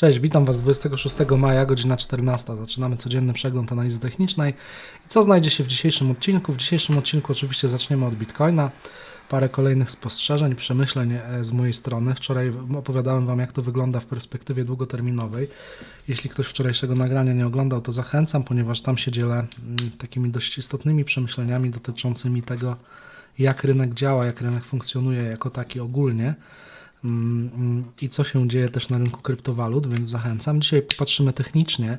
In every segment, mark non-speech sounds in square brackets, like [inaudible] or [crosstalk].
Cześć, witam Was 26 maja, godzina 14. Zaczynamy codzienny przegląd analizy technicznej. I co znajdzie się w dzisiejszym odcinku? W dzisiejszym odcinku oczywiście zaczniemy od Bitcoina. Parę kolejnych spostrzeżeń, przemyśleń e, z mojej strony. Wczoraj opowiadałem Wam, jak to wygląda w perspektywie długoterminowej. Jeśli ktoś wczorajszego nagrania nie oglądał, to zachęcam, ponieważ tam się dzielę mm, takimi dość istotnymi przemyśleniami dotyczącymi tego, jak rynek działa, jak rynek funkcjonuje jako taki ogólnie i co się dzieje też na rynku kryptowalut, więc zachęcam. Dzisiaj popatrzymy technicznie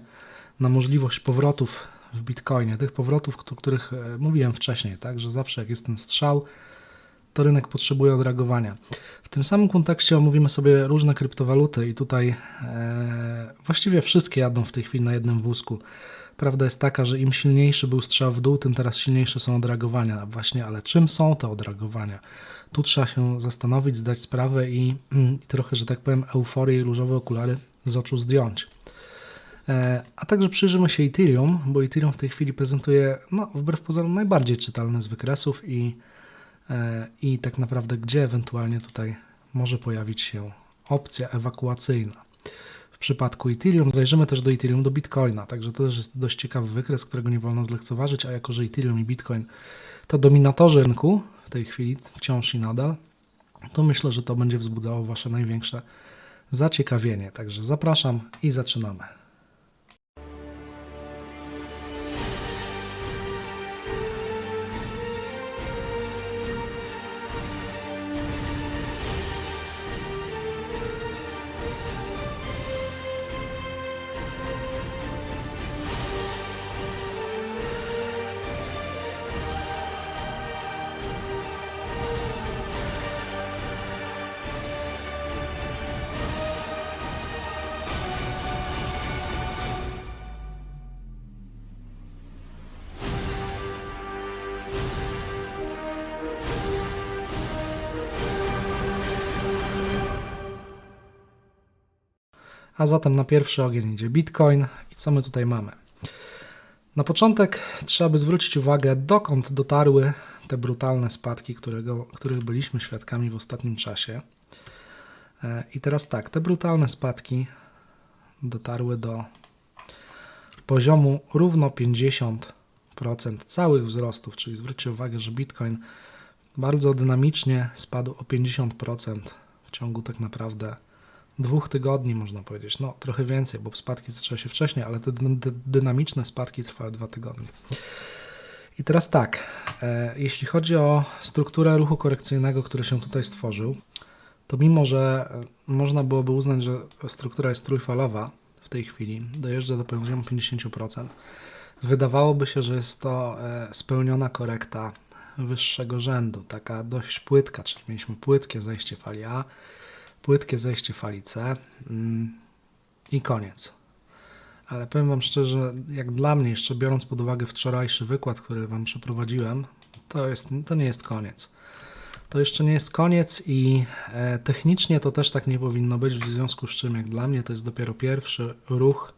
na możliwość powrotów w Bitcoinie, tych powrotów, o których e, mówiłem wcześniej, tak, że zawsze jak jest ten strzał, to rynek potrzebuje odreagowania. W tym samym kontekście omówimy sobie różne kryptowaluty i tutaj e, właściwie wszystkie jadą w tej chwili na jednym wózku. Prawda jest taka, że im silniejszy był strzał w dół, tym teraz silniejsze są odreagowania. Właśnie, ale czym są te odreagowania? Tu trzeba się zastanowić, zdać sprawę i, mm, i trochę, że tak powiem, euforię i różowe okulary z oczu zdjąć. E, A także przyjrzymy się Ethereum, bo Ethereum w tej chwili prezentuje, no, wbrew pozorom, najbardziej czytelny z wykresów i, e, i tak naprawdę gdzie ewentualnie tutaj może pojawić się opcja ewakuacyjna. Przypadku Ethereum zajrzymy też do Ethereum, do Bitcoina, także to też jest dość ciekawy wykres, którego nie wolno zlekceważyć, a jako, że Ethereum i Bitcoin to dominatorzy rynku w tej chwili, wciąż i nadal, to myślę, że to będzie wzbudzało Wasze największe zaciekawienie. Także zapraszam i zaczynamy. A zatem na pierwszy ogień idzie Bitcoin. I co my tutaj mamy? Na początek trzeba by zwrócić uwagę, dokąd dotarły te brutalne spadki, którego, których byliśmy świadkami w ostatnim czasie. E, I teraz tak, te brutalne spadki dotarły do poziomu równo 50% całych wzrostów, czyli zwróćcie uwagę, że Bitcoin bardzo dynamicznie spadł o 50% w ciągu tak naprawdę dwóch tygodni, można powiedzieć. No, trochę więcej, bo spadki zaczęły się wcześniej, ale te dy- dy- dynamiczne spadki trwały dwa tygodnie. I teraz tak, e, jeśli chodzi o strukturę ruchu korekcyjnego, który się tutaj stworzył, to mimo, że e, można byłoby uznać, że struktura jest trójfalowa w tej chwili, dojeżdża do poziomu 50%, wydawałoby się, że jest to e, spełniona korekta wyższego rzędu, taka dość płytka, czyli mieliśmy płytkie zejście fali A, płytkie zejście fali C mm, i koniec. Ale powiem Wam szczerze, jak dla mnie, jeszcze biorąc pod uwagę wczorajszy wykład, który Wam przeprowadziłem, to, jest, to nie jest koniec. To jeszcze nie jest koniec i e, technicznie to też tak nie powinno być, w związku z czym, jak dla mnie, to jest dopiero pierwszy ruch,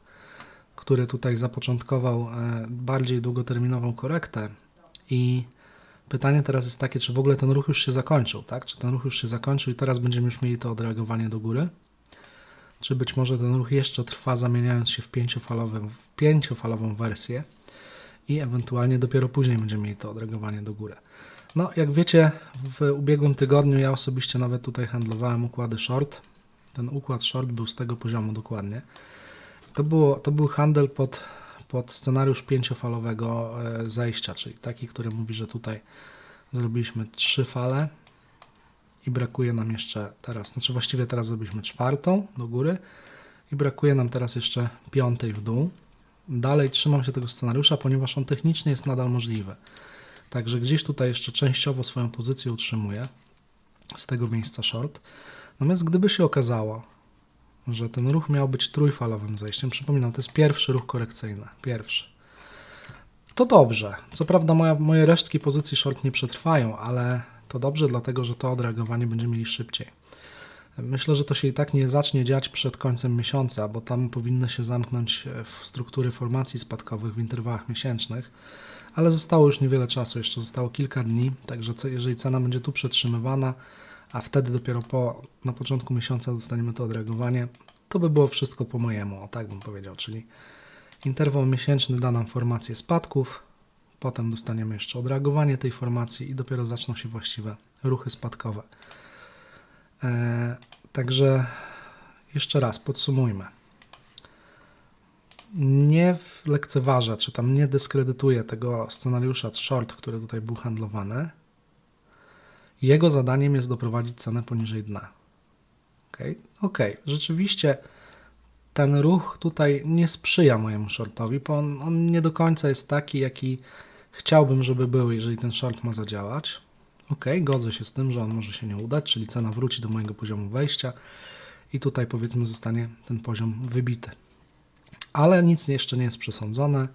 który tutaj zapoczątkował e, bardziej długoterminową korektę i Pytanie teraz jest takie, czy w ogóle ten ruch już się zakończył, tak? Czy ten ruch już się zakończył i teraz będziemy już mieli to odreagowanie do góry? Czy być może ten ruch jeszcze trwa, zamieniając się w pięciofalową, w pięciofalową wersję i ewentualnie dopiero później będziemy mieli to odreagowanie do góry? No, jak wiecie, w ubiegłym tygodniu ja osobiście nawet tutaj handlowałem układy short. Ten układ short był z tego poziomu dokładnie. To, było, to był handel pod pod scenariusz pięciofalowego e, zejścia, czyli taki, który mówi, że tutaj zrobiliśmy trzy fale i brakuje nam jeszcze teraz, znaczy właściwie teraz zrobiliśmy czwartą do góry i brakuje nam teraz jeszcze piątej w dół. Dalej trzymam się tego scenariusza, ponieważ on technicznie jest nadal możliwy. Także gdzieś tutaj jeszcze częściowo swoją pozycję utrzymuję z tego miejsca short. Natomiast gdyby się okazało, że ten ruch miał być trójfalowym zejściem. Przypominam, to jest pierwszy ruch korekcyjny. Pierwszy. To dobrze. Co prawda moja, moje resztki pozycji short nie przetrwają, ale to dobrze, dlatego że to odreagowanie będziemy mieli szybciej. Myślę, że to się i tak nie zacznie dziać przed końcem miesiąca, bo tam powinny się zamknąć w struktury formacji spadkowych w interwałach miesięcznych, ale zostało już niewiele czasu, jeszcze zostało kilka dni, także jeżeli cena będzie tu przetrzymywana, a wtedy dopiero po, na początku miesiąca dostaniemy to odreagowanie, to by było wszystko po mojemu, o tak bym powiedział, czyli interwał miesięczny da nam formację spadków, potem dostaniemy jeszcze odreagowanie tej formacji i dopiero zaczną się właściwe ruchy spadkowe. E, także jeszcze raz podsumujmy. Nie lekceważę, czy tam nie dyskredytuję tego scenariusza short, który tutaj był handlowany. Jego zadaniem jest doprowadzić cenę poniżej dna. Ok, okay. rzeczywiście ten ruch tutaj nie sprzyja mojemu shortowi, bo on, on nie do końca jest taki, jaki chciałbym, żeby był, jeżeli ten short ma zadziałać. Ok, godzę się z tym, że on może się nie udać, czyli cena wróci do mojego poziomu wejścia i tutaj powiedzmy zostanie ten poziom wybity. Ale nic jeszcze nie jest przesądzone.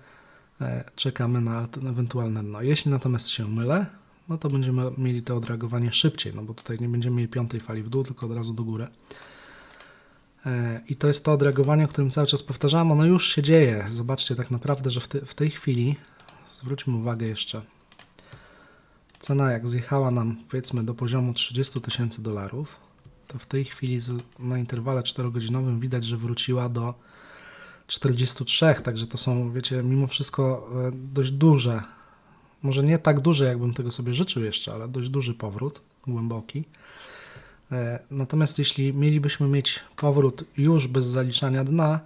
E, Czekamy na ewentualne dno. Jeśli natomiast się mylę, no to będziemy mieli to odreagowanie szybciej, no bo tutaj nie będziemy mieli piątej fali w dół, tylko od razu do góry. E, I to jest to odreagowanie, o którym cały czas powtarzam. Ono już się dzieje. Zobaczcie tak naprawdę, że w, te, w tej chwili, zwróćmy uwagę jeszcze, cena jak zjechała nam powiedzmy do poziomu 30 tysięcy dolarów, to w tej chwili na interwale 4-godzinowym widać, że wróciła do 43, także to są, wiecie, mimo wszystko e, dość duże, może nie tak duże, jakbym tego sobie życzył jeszcze, ale dość duży powrót, głęboki. E, Natomiast jeśli mielibyśmy mieć powrót już bez zaliczania dna,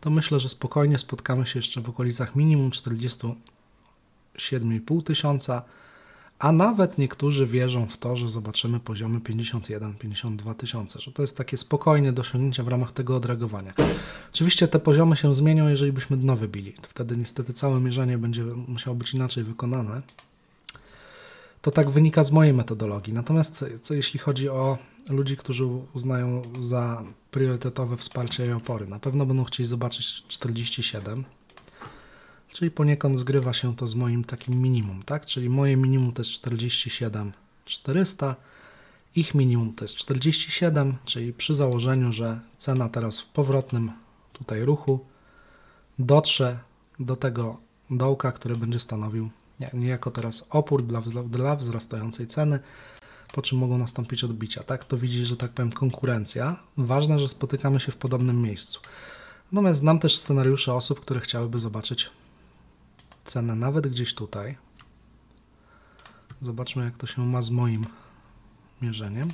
to myślę, że spokojnie spotkamy się jeszcze w okolicach minimum 47,5 tysiąca, a nawet niektórzy wierzą w to, że zobaczymy poziomy 51-52 tysiące, że to jest takie spokojne do osiągnięcia w ramach tego odreagowania. Oczywiście te poziomy się zmienią, jeżeli byśmy dno wybili. Wtedy niestety całe mierzenie będzie musiało być inaczej wykonane. To tak wynika z mojej metodologii. Natomiast co jeśli chodzi o ludzi, którzy uznają za priorytetowe wsparcie i opory, na pewno będą chcieli zobaczyć 47, czyli poniekąd zgrywa się to z moim takim minimum, tak? Czyli moje minimum to jest 47 400, ich minimum to jest 47, czyli przy założeniu, że cena teraz w powrotnym tutaj ruchu dotrze do tego dołka, który będzie stanowił nie- niejako teraz opór dla, dla wzrastającej ceny, po czym mogą nastąpić odbicia. Tak to widzi, że tak powiem, konkurencja. Ważne, że spotykamy się w podobnym miejscu. Natomiast znam też scenariusze osób, które chciałyby zobaczyć cenę nawet gdzieś tutaj. Zobaczmy, jak to się ma z moim mierzeniem.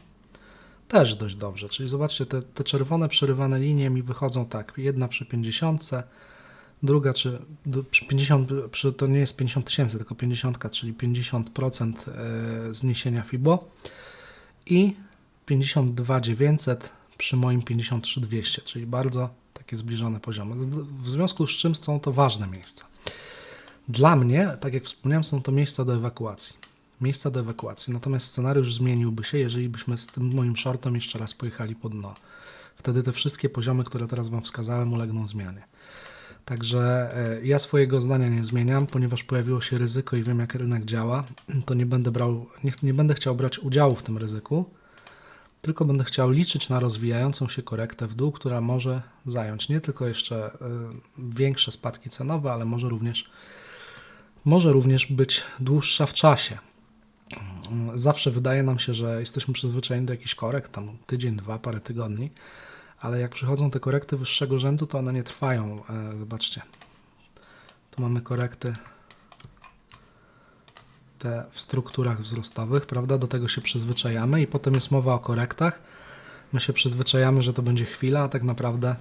Też dość dobrze, czyli zobaczcie, te, te czerwone przerywane linie mi wychodzą tak, jedna przy 50, druga czy do- przy 50, przy, to nie jest 50 tysięcy, tylko 50, czyli 50% e, zniesienia FIBO i 52 900 przy moim 53 200, czyli bardzo takie zbliżone poziomy. W związku z czym są to ważne miejsca. Dla mnie, tak jak wspomniałem, są to miejsca do ewakuacji. Miejsca do ewakuacji. Natomiast scenariusz zmieniłby się, jeżeli byśmy z tym moim shortem jeszcze raz pojechali pod dno. Wtedy te wszystkie poziomy, które teraz Wam wskazałem, ulegną zmianie. Także e, ja swojego zdania nie zmieniam, ponieważ pojawiło się ryzyko i wiem, jak rynek działa, [clears throat] to nie będę brał, nie, nie będę chciał brać udziału w tym ryzyku, tylko będę chciał liczyć na rozwijającą się korektę w dół, która może zająć nie tylko jeszcze y, większe spadki cenowe, ale może również, może również być dłuższa w czasie. Zawsze wydaje nam się, że jesteśmy przyzwyczajeni do jakichś korekt, tam tydzień, dwa, parę tygodni, ale jak przychodzą te korekty wyższego rzędu, to one nie trwają. E, Zobaczcie, tu mamy korekty te w strukturach wzrostowych, prawda? Do tego się przyzwyczajamy i potem jest mowa o korektach. My się przyzwyczajamy, że to będzie chwila, a tak naprawdę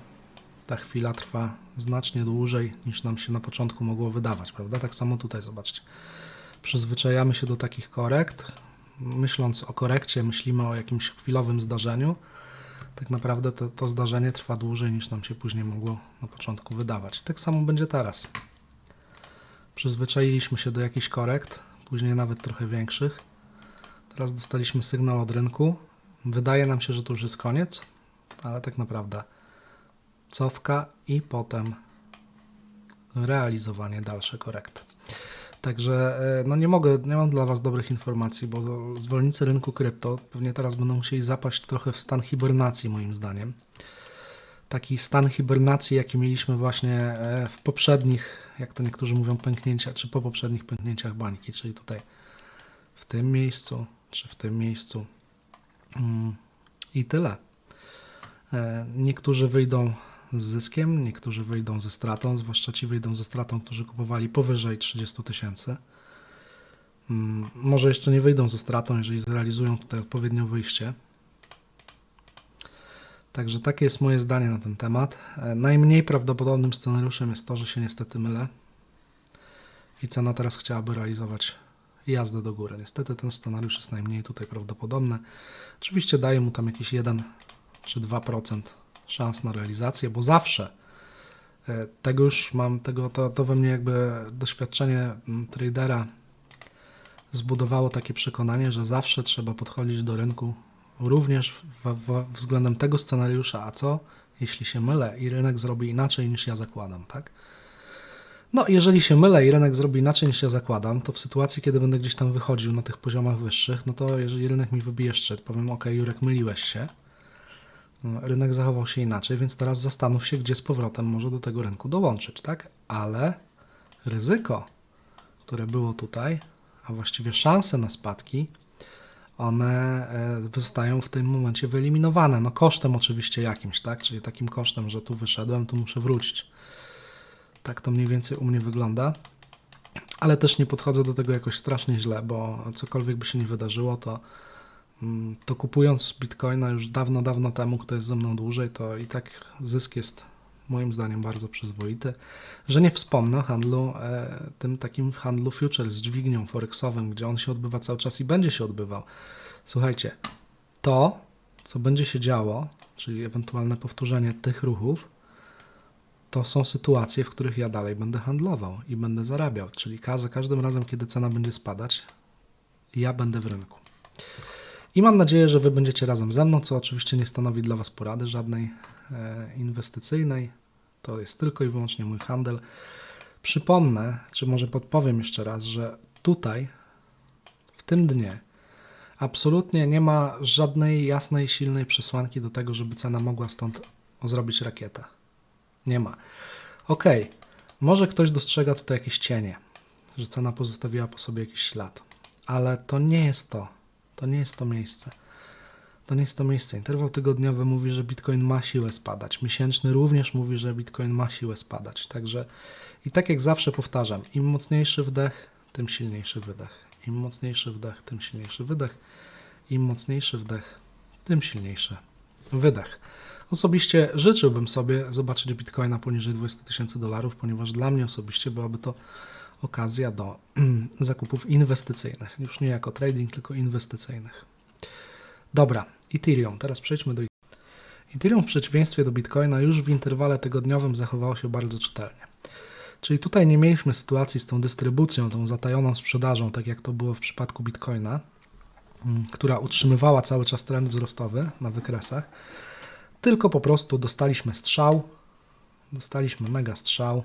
ta chwila trwa znacznie dłużej niż nam się na początku mogło wydawać, prawda? Tak samo tutaj zobaczcie. Przyzwyczajamy się do takich korekt. Myśląc o korekcie, myślimy o jakimś chwilowym zdarzeniu. Tak naprawdę to, to zdarzenie trwa dłużej niż nam się później mogło na początku wydawać. Tak samo będzie teraz. Przyzwyczailiśmy się do jakichś korekt, później nawet trochę większych. Teraz dostaliśmy sygnał od rynku. Wydaje nam się, że to już jest koniec, ale tak naprawdę cofka i potem realizowanie dalsze korekty. Także e, no nie mogę, nie mam dla Was dobrych informacji, bo zwolennicy rynku krypto pewnie teraz będą musieli zapaść trochę w stan hibernacji moim zdaniem. Taki stan hibernacji, jaki mieliśmy właśnie e, w poprzednich, jak to niektórzy mówią, pęknięciach, czy po poprzednich pęknięciach bańki, czyli tutaj w tym miejscu, czy w tym miejscu. Mm, I tyle. E, Niektórzy wyjdą z zyskiem, niektórzy wyjdą ze stratą, zwłaszcza ci wyjdą ze stratą, którzy kupowali powyżej 30 tysięcy. Mm, Może jeszcze nie wyjdą ze stratą, jeżeli zrealizują tutaj odpowiednio wyjście. Także takie jest moje zdanie na ten temat. E, Najmniej prawdopodobnym scenariuszem jest to, że się niestety mylę i cena teraz chciałaby realizować jazdę do góry. Niestety ten scenariusz jest najmniej tutaj prawdopodobny. Oczywiście daje mu tam jakiś 1 czy 2% szans na realizację, bo zawsze e, tego już mam, tego, to, to we mnie jakby doświadczenie mm, tradera zbudowało takie przekonanie, że zawsze trzeba podchodzić do rynku również w, w, względem tego scenariusza, a co jeśli się mylę i rynek zrobi inaczej niż ja zakładam, tak? No, jeżeli się mylę i rynek zrobi inaczej niż ja zakładam, to w sytuacji, kiedy będę gdzieś tam wychodził na tych poziomach wyższych, no to jeżeli rynek mi wybije szczyt, powiem, ok, Jurek, myliłeś się, rynek zachował się inaczej, więc teraz zastanów się, gdzie z powrotem może do tego rynku dołączyć, tak? Ale ryzyko, które było tutaj, a właściwie szanse na spadki, one e, zostają w tym momencie wyeliminowane. No kosztem oczywiście jakimś, tak? Czyli takim kosztem, że tu wyszedłem, tu muszę wrócić. Tak to mniej więcej u mnie wygląda. Ale też nie podchodzę do tego jakoś strasznie źle, bo cokolwiek by się nie wydarzyło, to, to kupując bitcoina już dawno, dawno temu, kto jest ze mną dłużej, to i tak zysk jest moim zdaniem bardzo przyzwoity. Że nie wspomnę o handlu, e, tym takim handlu futures z dźwignią forexowym, gdzie on się odbywa cały czas i będzie się odbywał. Słuchajcie, to, co będzie się działo, czyli ewentualne powtórzenie tych ruchów, to są sytuacje, w których ja dalej będę handlował i będę zarabiał. Czyli za każdym razem, kiedy cena będzie spadać, ja będę w rynku. I mam nadzieję, że Wy będziecie razem ze mną, co oczywiście nie stanowi dla Was porady żadnej e, inwestycyjnej. To jest tylko i wyłącznie mój handel. Przypomnę, czy może podpowiem jeszcze raz, że tutaj, w tym dnie, absolutnie nie ma żadnej jasnej, silnej przesłanki do tego, żeby cena mogła stąd zrobić rakietę. Nie ma. Okej, może ktoś dostrzega tutaj jakieś cienie, że cena pozostawiła po sobie jakiś ślad, ale to nie jest to. To nie jest to miejsce. To nie jest to miejsce. Interwał tygodniowy mówi, że Bitcoin ma siłę spadać. Miesięczny również mówi, że Bitcoin ma siłę spadać. Także i tak jak zawsze powtarzam, im mocniejszy wdech, tym silniejszy wydech. Im mocniejszy wdech, tym silniejszy wydech. Im mocniejszy wdech, tym silniejszy wydech. Osobiście życzyłbym sobie zobaczyć Bitcoina poniżej 20 tysięcy dolarów, ponieważ dla mnie osobiście byłaby to okazja do [clears throat] zakupów inwestycyjnych. Już nie jako trading, tylko inwestycyjnych. Dobra, Ethereum. Teraz przejdźmy do Ethereum w przeciwieństwie do Bitcoina już w interwale tygodniowym zachowało się bardzo czytelnie. Czyli tutaj nie mieliśmy sytuacji z tą dystrybucją, tą zatajoną sprzedażą, tak jak to było w przypadku Bitcoina, mm, która utrzymywała cały czas trend wzrostowy na wykresach, tylko po prostu dostaliśmy strzał, dostaliśmy mega strzał.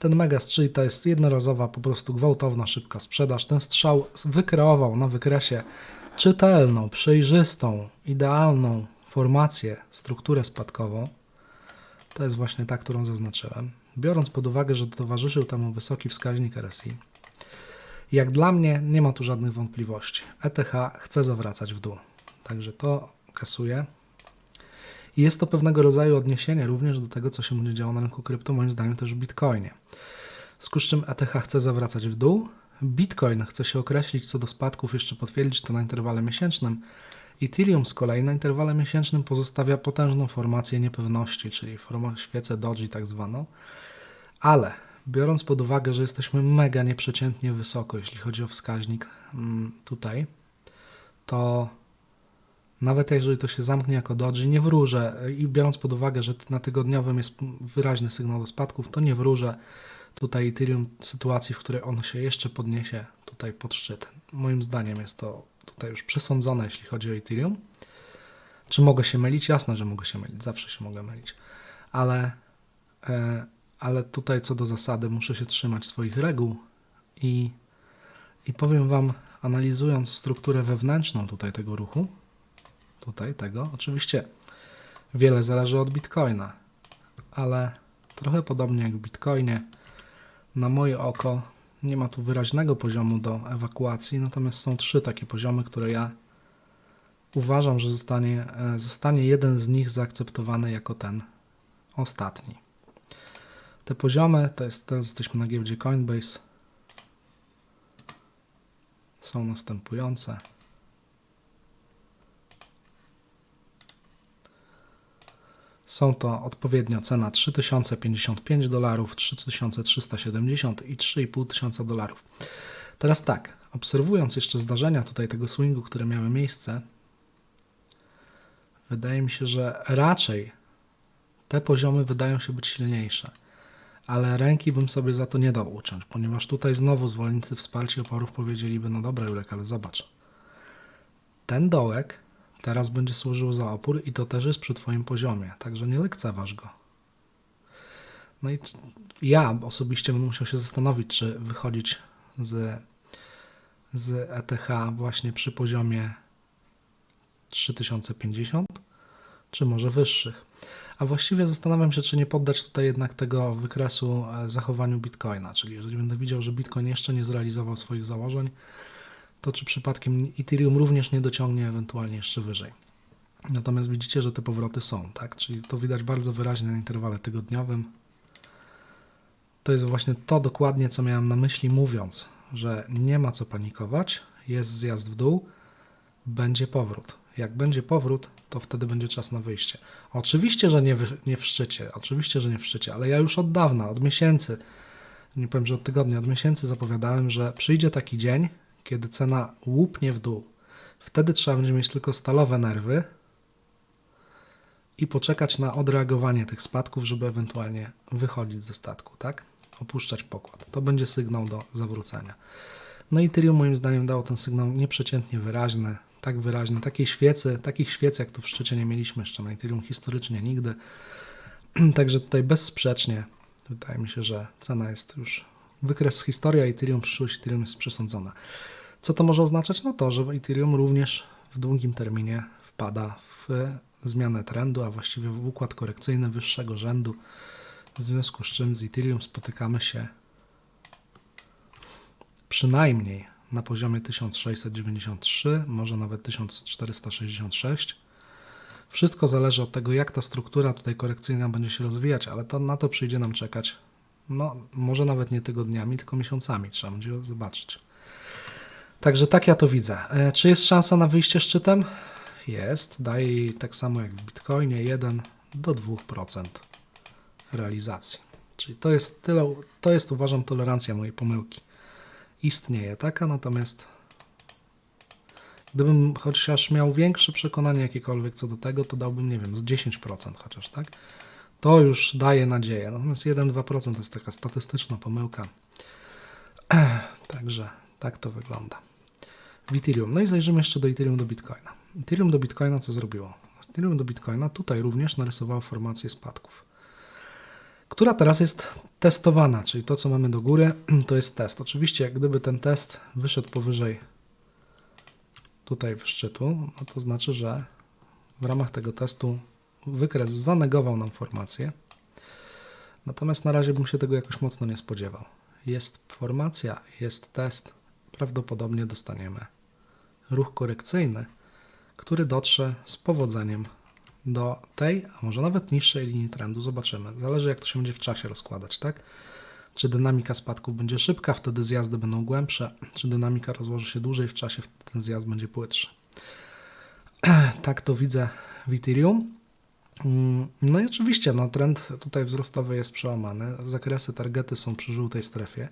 Ten mega strzał to jest jednorazowa, po prostu gwałtowna, szybka sprzedaż. Ten strzał wykreował na wykresie czytelną, przejrzystą, idealną formację, strukturę spadkową. To jest właśnie ta, którą zaznaczyłem. Biorąc pod uwagę, że towarzyszył temu wysoki wskaźnik RSI, jak dla mnie nie ma tu żadnych wątpliwości. ETH chce zawracać w dół. Także to kasuję. I jest to pewnego rodzaju odniesienie również do tego, co się będzie działo na rynku krypto, moim zdaniem też w Bitcoinie. W związku z czym ETH chce zawracać w dół, Bitcoin chce się określić co do spadków, jeszcze potwierdzić to na interwale miesięcznym. Ethereum z kolei na interwale miesięcznym pozostawia potężną formację niepewności, czyli formę świecę doji tak zwaną, ale biorąc pod uwagę, że jesteśmy mega nieprzeciętnie wysoko, jeśli chodzi o wskaźnik mm, tutaj, to nawet jeżeli to się zamknie jako doji, nie wróżę i biorąc pod uwagę, że na tygodniowym jest wyraźny sygnał do spadków, to nie wróżę tutaj Ethereum sytuacji, w której ono się jeszcze podniesie tutaj pod szczyt. Moim zdaniem jest to tutaj już przesądzone, jeśli chodzi o Ethereum. Czy mogę się mylić? Jasne, że mogę się mylić, zawsze się mogę mylić, ale, e, ale tutaj co do zasady muszę się trzymać swoich reguł i, i powiem Wam, analizując strukturę wewnętrzną tutaj tego ruchu, tutaj tego, oczywiście wiele zależy od Bitcoina, ale trochę podobnie jak w Bitcoinie, na moje oko nie ma tu wyraźnego poziomu do ewakuacji, natomiast są trzy takie poziomy, które ja uważam, że zostanie, e, zostanie jeden z nich zaakceptowany jako ten ostatni. Te poziomy, to jest, teraz jesteśmy na giełdzie Coinbase, są następujące. Są to odpowiednio cena 3055 dolarów, 3370 i 3500 dolarów. Teraz tak, obserwując jeszcze zdarzenia tutaj tego swingu, które miały miejsce, wydaje mi się, że raczej te poziomy wydają się być silniejsze. Ale ręki bym sobie za to nie dał uciąć, ponieważ tutaj znowu zwolennicy wsparcia oporów powiedzieliby, no dobra Jurek, ale zobacz, ten dołek teraz będzie służył za opór i to też jest przy Twoim poziomie, także nie lekceważ go. No i ja osobiście będę musiał się zastanowić, czy wychodzić z, z ETH właśnie przy poziomie 3050, czy może wyższych. A właściwie zastanawiam się, czy nie poddać tutaj jednak tego wykresu e, zachowaniu Bitcoina. Czyli jeżeli będę widział, że Bitcoin jeszcze nie zrealizował swoich założeń, to czy przypadkiem Ethereum również nie dociągnie ewentualnie jeszcze wyżej. Natomiast widzicie, że te powroty są, tak? Czyli to widać bardzo wyraźnie na interwale tygodniowym. To jest właśnie to dokładnie, co miałem na myśli, mówiąc, że nie ma co panikować, jest zjazd w dół, będzie powrót. Jak będzie powrót, to wtedy będzie czas na wyjście. Oczywiście, że nie, nie w szczycie, oczywiście, że nie w szczycie, ale ja już od dawna, od miesięcy, nie powiem, że od tygodnia, od miesięcy zapowiadałem, że przyjdzie taki dzień, kiedy cena łupnie w dół. Wtedy trzeba będzie mieć tylko stalowe nerwy i poczekać na odreagowanie tych spadków, żeby ewentualnie wychodzić ze statku, tak? Opuszczać pokład. To będzie sygnał do zawrócenia. No i Ethereum moim zdaniem dało ten sygnał nieprzeciętnie wyraźny, tak wyraźny. Takiej świecy, takich świec jak tu w szczycie nie mieliśmy jeszcze na Ethereum historycznie nigdy. [clears throat] Także tutaj bezsprzecznie wydaje mi się, że cena jest już wykres historia Ethereum, przyszłość Ethereum jest przesądzona. Co to może oznaczać? No to, że Ethereum również w długim terminie wpada w zmianę trendu, a właściwie w układ korekcyjny wyższego rzędu, w związku z czym z Ethereum spotykamy się przynajmniej na poziomie 1693, może nawet 1466. Wszystko zależy od tego, jak ta struktura tutaj korekcyjna będzie się rozwijać, ale to na to przyjdzie nam czekać. No, może nawet nie tygodniami, tylko miesiącami. Trzeba będzie zobaczyć. Także tak ja to widzę. E, Czy jest szansa na wyjście szczytem? Jest. Daje tak samo jak w Bitcoinie 1 do 2% realizacji. Czyli to jest tyle, to jest uważam tolerancja mojej pomyłki. Istnieje taka, natomiast gdybym chociaż miał większe przekonanie jakiekolwiek co do tego, to dałbym, nie wiem, z 10% chociaż, tak? To już daje nadzieję. Natomiast 1-2% to jest taka statystyczna pomyłka. [clears throat] Także tak to wygląda. W Ethereum. No i zajrzymy jeszcze do Ethereum do Bitcoina. Ethereum do Bitcoina co zrobiło? Ethereum do Bitcoina tutaj również narysowało formację spadków, która teraz jest testowana, czyli to co mamy do góry [clears throat] to jest test. Oczywiście gdyby ten test wyszedł powyżej tutaj w szczytu, no to znaczy, że w ramach tego testu wykres zanegował nam formację. Natomiast na razie bym się tego jakoś mocno nie spodziewał. Jest formacja, jest test, prawdopodobnie dostaniemy ruch korekcyjny, który dotrze z powodzeniem do tej, a może nawet niższej linii trendu. Zobaczymy. Zależy, jak to się będzie w czasie rozkładać, tak? Czy dynamika spadków będzie szybka, wtedy zjazdy będą głębsze, czy dynamika rozłoży się dłużej w czasie, wtedy ten zjazd będzie płytszy. [clears throat] tak to widzę w Ethereum. Mm, No i oczywiście, no, trend tutaj wzrostowy jest przełamany. Zakresy, targety są przy żółtej strefie,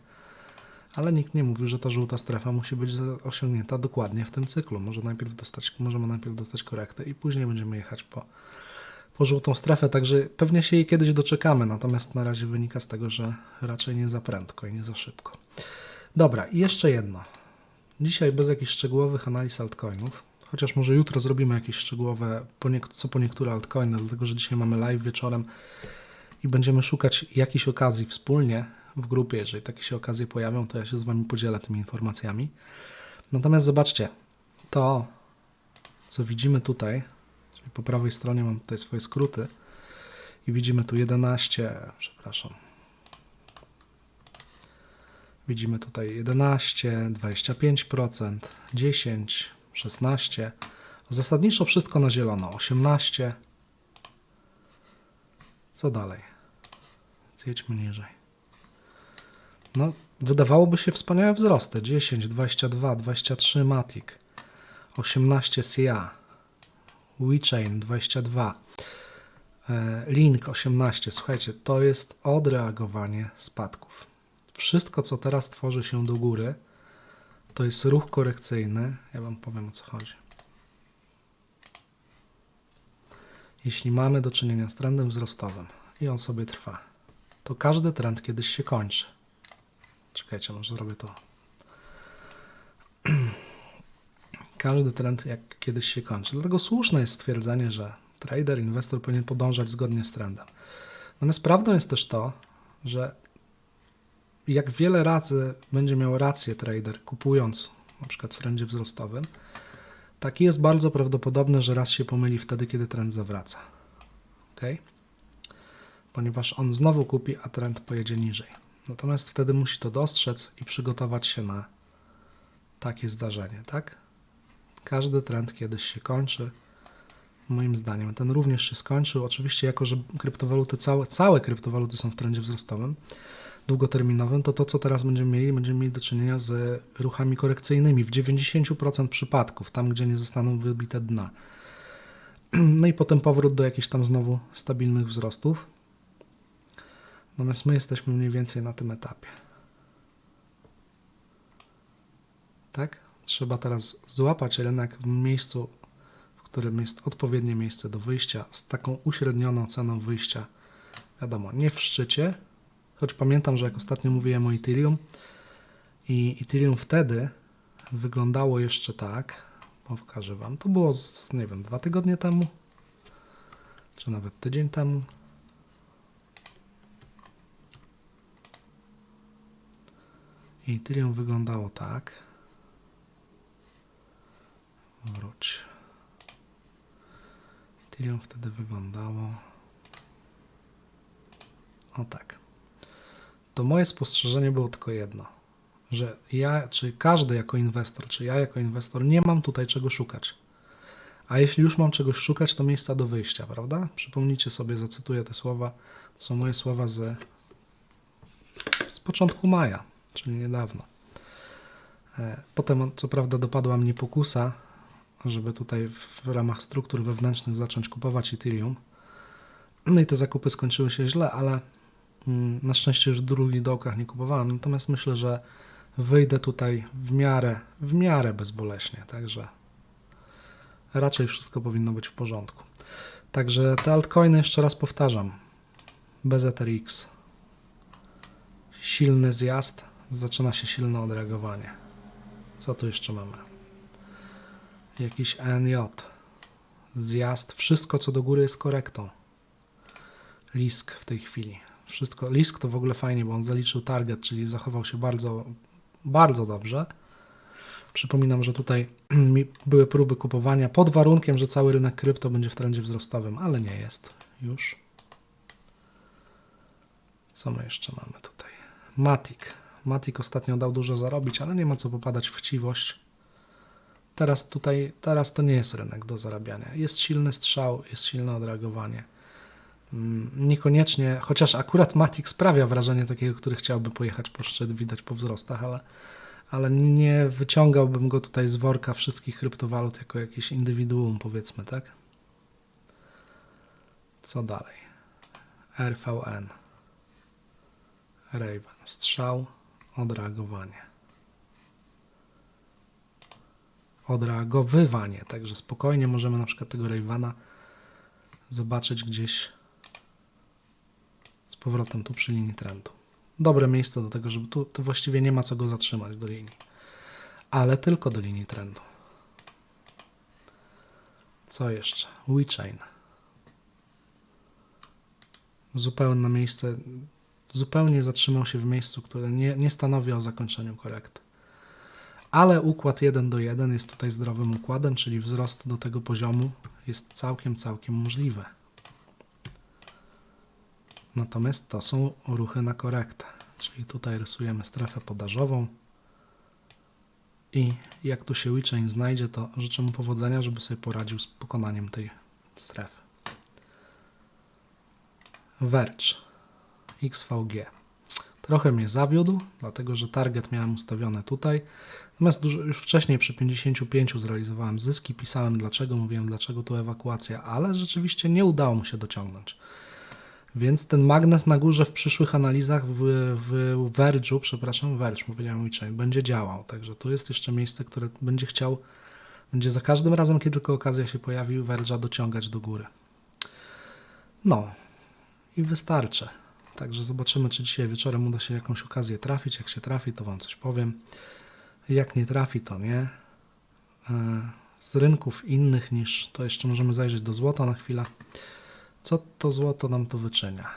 ale nikt nie mówił, że ta żółta strefa musi być osiągnięta dokładnie w tym cyklu. Może najpierw dostać, możemy najpierw dostać korektę i później będziemy jechać po, po żółtą strefę, także pewnie się jej kiedyś doczekamy, natomiast na razie wynika z tego, że raczej nie za prędko i nie za szybko. Dobra, i jeszcze jedno. Dzisiaj bez jakichś szczegółowych analiz altcoinów, chociaż może jutro zrobimy jakieś szczegółowe, co po niektóre altcoiny, dlatego że dzisiaj mamy live wieczorem i będziemy szukać jakichś okazji wspólnie w grupie. Jeżeli takie się okazje pojawią, to ja się z Wami podzielę tymi informacjami. Natomiast zobaczcie, to co widzimy tutaj, czyli po prawej stronie mam tutaj swoje skróty i widzimy tu 11, przepraszam, Widzimy tutaj 11, 25%, 10, 16, Zasadniczo wszystko na zielono. 18. Co dalej? Zjedźmy niżej. No, wydawałoby się wspaniałe wzrosty. 10, 22, 23 Matic, 18 SIA, WeChain 22, e, Link 18. Słuchajcie, to jest odreagowanie spadków. Wszystko, co teraz tworzy się do góry, to jest ruch korekcyjny. Ja Wam powiem o co chodzi. Jeśli mamy do czynienia z trendem wzrostowym i on sobie trwa, to każdy trend kiedyś się kończy. Czekajcie, może zrobię to. [clears throat] Każdy trend jak kiedyś się kończy. Dlatego słuszne jest stwierdzenie, że trader, inwestor powinien podążać zgodnie z trendem. Natomiast prawdą jest też to, że jak wiele razy będzie miał rację trader kupując na przykład w trendzie wzrostowym, tak jest bardzo prawdopodobne, że raz się pomyli wtedy, kiedy trend zawraca. Ok? Ponieważ on znowu kupi, a trend pojedzie niżej. Natomiast wtedy musi to dostrzec i przygotować się na takie zdarzenie, tak? Każdy trend kiedyś się kończy. Moim zdaniem ten również się skończył. Oczywiście, jako że kryptowaluty, całe, całe kryptowaluty są w trendzie wzrostowym, długoterminowym, to to, co teraz będziemy mieli, będziemy mieli do czynienia z ruchami korekcyjnymi w 90% przypadków, tam gdzie nie zostaną wybite dna. [clears throat] No i potem powrót do jakichś tam znowu stabilnych wzrostów. Natomiast my jesteśmy mniej więcej na tym etapie. Tak? Trzeba teraz złapać rynek w miejscu, w którym jest odpowiednie miejsce do wyjścia, z taką uśrednioną ceną wyjścia. Wiadomo, nie w szczycie, choć pamiętam, że jak ostatnio mówiłem o Ethereum i Ethereum wtedy wyglądało jeszcze tak, pokażę Wam, to było, z, nie wiem, dwa tygodnie temu, czy nawet tydzień temu. I Ethereum wyglądało tak. Wróć. Ethereum wtedy wyglądało. O tak. To moje spostrzeżenie było tylko jedno, że ja, czy każdy jako inwestor, czy ja jako inwestor nie mam tutaj czego szukać. A jeśli już mam czegoś szukać, to miejsca do wyjścia, prawda? Przypomnijcie sobie, zacytuję te słowa. To są moje słowa z, z początku maja, czyli niedawno. E, Potem, co prawda, dopadła mnie pokusa, żeby tutaj w ramach struktur wewnętrznych zacząć kupować Ethereum. No i te zakupy skończyły się źle, ale na szczęście już w drugich dołkach nie kupowałem. Natomiast myślę, że wyjdę tutaj w miarę, w miarę bezboleśnie, także raczej wszystko powinno być w porządku. Także te altcoiny jeszcze raz powtarzam. BZRX. Silny zjazd, zaczyna się silne odreagowanie. Co tu jeszcze mamy? Jakiś NJ. Zjazd. Wszystko co do góry jest korektą. Lisk w tej chwili. Wszystko. Lisk to w ogóle fajnie, bo on zaliczył target, czyli zachował się bardzo, bardzo dobrze. Przypominam, że tutaj [clears throat] były próby kupowania pod warunkiem, że cały rynek krypto będzie w trendzie wzrostowym, ale nie jest już. Co my jeszcze mamy tutaj? Matic. Matic ostatnio dał dużo zarobić, ale nie ma co popadać w chciwość. Teraz tutaj, teraz to nie jest rynek do zarabiania. Jest silny strzał, jest silne odreagowanie. Mm, Niekoniecznie, chociaż akurat Matic sprawia wrażenie takiego, który chciałby pojechać po szczyt, widać po wzrostach, ale, ale nie wyciągałbym go tutaj z worka wszystkich kryptowalut jako jakiś indywiduum, powiedzmy, tak? Co dalej? RVN. Raven. Strzał, odreagowanie. Odreagowywanie. Także spokojnie możemy na przykład tego Ravena zobaczyć gdzieś powrotem tu przy linii trendu. Dobre miejsce do tego, żeby tu to właściwie nie ma co go zatrzymać do linii. Ale tylko do linii trendu. Co jeszcze? WeChain. Zupełne miejsce, zupełnie zatrzymał się w miejscu, które nie, nie stanowi o zakończeniu korekty. Ale układ 1 do 1 jest tutaj zdrowym układem, czyli wzrost do tego poziomu jest całkiem, całkiem możliwy. Natomiast to są ruchy na korektę, czyli tutaj rysujemy strefę podażową. I jak tu się WeChain znajdzie, to życzę mu powodzenia, żeby sobie poradził z pokonaniem tej strefy. Verge XVG. Trochę mnie zawiódł, dlatego że target miałem ustawiony tutaj. Natomiast już wcześniej przy 55 zrealizowałem zyski, pisałem dlaczego, mówiłem dlaczego tu ewakuacja, ale rzeczywiście nie udało mu się dociągnąć. Więc ten magnes na górze w przyszłych analizach w, w Verge'u, przepraszam, Verge, powiedziałem WeChain, będzie działał. Także tu jest jeszcze miejsce, które będzie chciał, będzie za każdym razem, kiedy tylko okazja się pojawi, Verge'a dociągać do góry. No i wystarczy. Także zobaczymy, czy dzisiaj wieczorem uda się jakąś okazję trafić. Jak się trafi, to Wam coś powiem. Jak nie trafi, to nie. E, Z rynków innych niż to jeszcze możemy zajrzeć do złota na chwilę. Co to złoto nam tu wyczynia?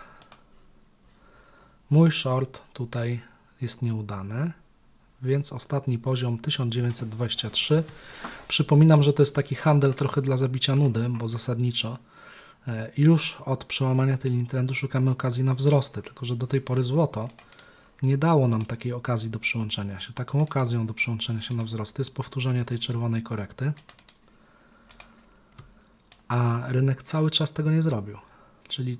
Mój short tutaj jest nieudany, więc ostatni poziom 1923. Przypominam, że to jest taki handel trochę dla zabicia nudy, bo zasadniczo e, już od przełamania tej linii trendu szukamy okazji na wzrosty, tylko że do tej pory złoto nie dało nam takiej okazji do przyłączenia się. Taką okazją do przyłączenia się na wzrosty jest powtórzenie tej czerwonej korekty, a rynek cały czas tego nie zrobił. Czyli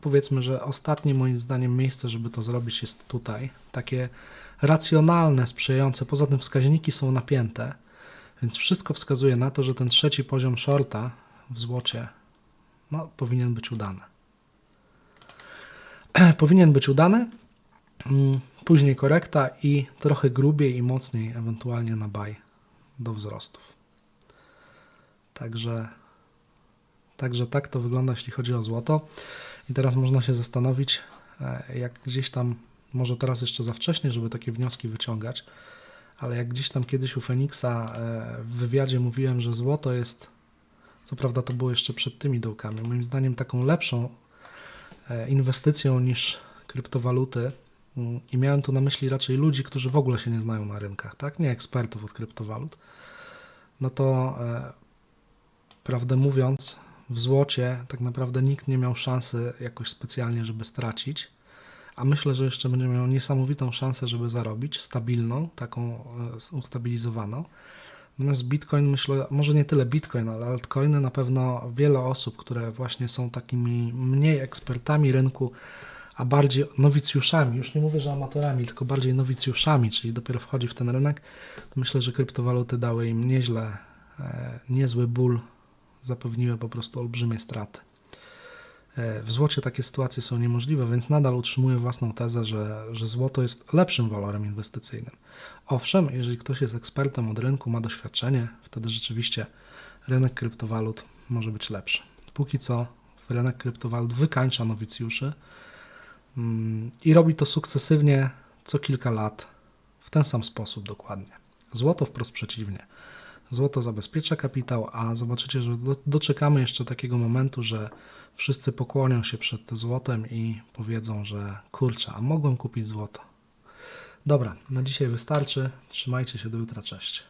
powiedzmy, że ostatnie moim zdaniem miejsce, żeby to zrobić jest tutaj. Takie racjonalne, sprzyjające. Poza tym wskaźniki są napięte, więc wszystko wskazuje na to, że ten trzeci poziom shorta w złocie no, powinien być udany. [clears throat] powinien być udany. Mm, Później korekta i trochę grubiej i mocniej, ewentualnie na buy do wzrostów. Także, także tak to wygląda, jeśli chodzi o złoto. I teraz można się zastanowić, e, jak gdzieś tam, może teraz jeszcze za wcześnie, żeby takie wnioski wyciągać, ale jak gdzieś tam kiedyś u Feniksa e, w wywiadzie mówiłem, że złoto jest, co prawda to było jeszcze przed tymi dołkami, moim zdaniem taką lepszą e, inwestycją niż kryptowaluty. Mm, I miałem tu na myśli raczej ludzi, którzy w ogóle się nie znają na rynkach, tak? Nie ekspertów od kryptowalut. No to prawdę mówiąc, w złocie tak naprawdę nikt nie miał szansy jakoś specjalnie, żeby stracić. A myślę, że jeszcze będzie miał niesamowitą szansę, żeby zarobić, stabilną, taką e, ustabilizowaną. Natomiast Bitcoin, myślę, może nie tyle Bitcoin, ale altcoiny na pewno wiele osób, które właśnie są takimi mniej ekspertami rynku, a bardziej nowicjuszami, już nie mówię, że amatorami, tylko bardziej nowicjuszami, czyli dopiero wchodzi w ten rynek, to myślę, że kryptowaluty dały im nieźle, e, niezły ból, zapewniły po prostu olbrzymie straty. E, W złocie takie sytuacje są niemożliwe, więc nadal utrzymuję własną tezę, że, że złoto jest lepszym walorem inwestycyjnym. Owszem, jeżeli ktoś jest ekspertem od rynku, ma doświadczenie, wtedy rzeczywiście rynek kryptowalut może być lepszy. Póki co rynek kryptowalut wykańcza nowicjuszy mm, i robi to sukcesywnie co kilka lat w ten sam sposób dokładnie. Złoto wprost przeciwnie. Złoto zabezpiecza kapitał, a zobaczycie, że do, doczekamy jeszcze takiego momentu, że wszyscy pokłonią się przed złotem i powiedzą, że kurczę, a mogłem kupić złoto. Dobra, na dzisiaj wystarczy. Trzymajcie się do jutra, cześć.